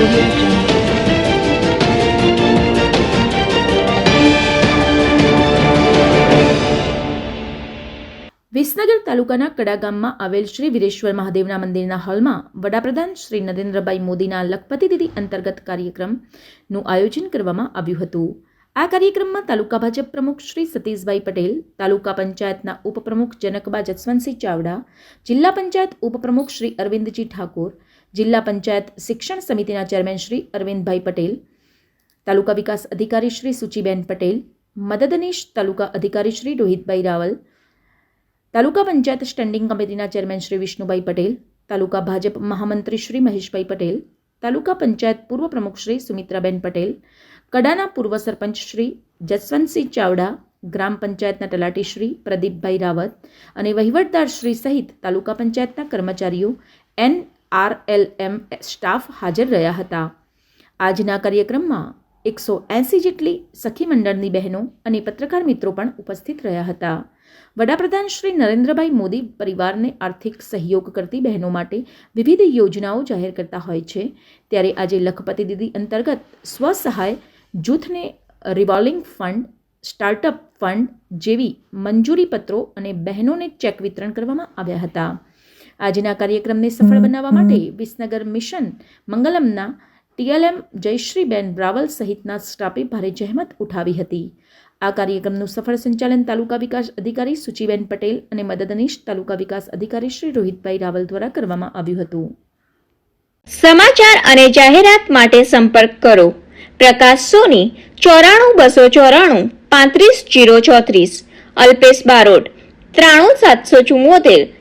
વિસનગર તાલુકાના કડા ગામમાં આવેલ શ્રી વિરેશ્વર મહાદેવના મંદિરના હોલમાં વડાપ્રધાન શ્રી નરેન્દ્રભાઈ મોદીના લખપતિ દિધિ અંતર્ગત કાર્યક્રમનું આયોજન કરવામાં આવ્યું હતું. આ કાર્યક્રમમાં તાલુકા ભાજપ પ્રમુખ શ્રી સતીશભાઈ પટેલ, તાલુકા પંચાયતના ઉપપ્રમુખ જનકબા જસવંતસિંહ ચાવડા, જિલ્લા પંચાયત ઉપપ્રમુખ શ્રી અરવિંદજી ઠાકોર જિલ્લા પંચાયત શિક્ષણ સમિતિના ચેરમેન શ્રી અરવિંદભાઈ પટેલ, તાલુકા વિકાસ અધિકારી શ્રી સુચિબેન પટેલ, મદદનીશ તાલુકા અધિકારી શ્રી રોહિતભાઈ રાવલ, તાલુકા પંચાયત સ્ટેન્ડિંગ કમિટીના ચેરમેન શ્રી વિષ્ણુભાઈ પટેલ, તાલુકા ભાજપ મહામંત્રી શ્રી મહેશભાઈ પટેલ, તાલુકા પંચાયત પૂર્વ પ્રમુખ શ્રી સુમિત્રાબેન પટેલ, કડાના પૂર્વ સરપંચ શ્રી જસવંતસિંહ ચાવડા, ગ્રામ પંચાયતના તલાટી શ્રી પ્રદીપભાઈ રાવત અને વહીવટદાર શ્રી સહિત તાલુકા પંચાયતના કર્મચારીઓ, N R L M staff હાજર રહ્યા હતા. આજના કાર્યક્રમમાં એકસો એંસી જેટલી સખી મંડળની બહેનો અને પત્રકાર મિત્રો પણ ઉપસ્થિત રહ્યા હતા. વડાપ્રધાન શ્રી નરેન્દ્રભાઈ મોદી પરિવારને આર્થિક સહયોગ કરતી બહેનો માટે વિવિધ યોજનાઓ જાહેર કરતા હોય છે. ત્યારે આજે લખપતિ દીદી અંતર્ગત સ્વસહાય જૂથને રિવોલ્વિંગ ફંડ, સ્ટાર્ટઅપ ફંડ જેવી મંજૂરી પત્રો અને બહેનોને ચેક વિતરણ કરવામાં આવ્યા હતા. આજના કાર્યક્રમને સફળ બનાવવા માટે વિસનગર મિશન મંગલમના ટીએલએમ જયશ્રીબેન બ્રાવલ સહિતના સ્ટાફે ભારે જહેમત ઉઠાવી હતી. આ કાર્યક્રમનું સફળ સંચાલન તાલુકા વિકાસ અધિકારી સુચિબેન પટેલ અને મદદનીશ તાલુકા વિકાસ અધિકારી શ્રી રોહિતભાઈ રાવલ દ્વારા કરવામાં આવ્યું હતું. સમાચાર અને જાહેરાત માટે સંપર્ક કરો. પ્રકાશ સોની ચોરાણું બસો ચોરાણું પાંત્રીસ જીરો ચોત્રીસ અલ્પેશ બારોટ ત્રાણું સાતસો ચુમ્મોતેર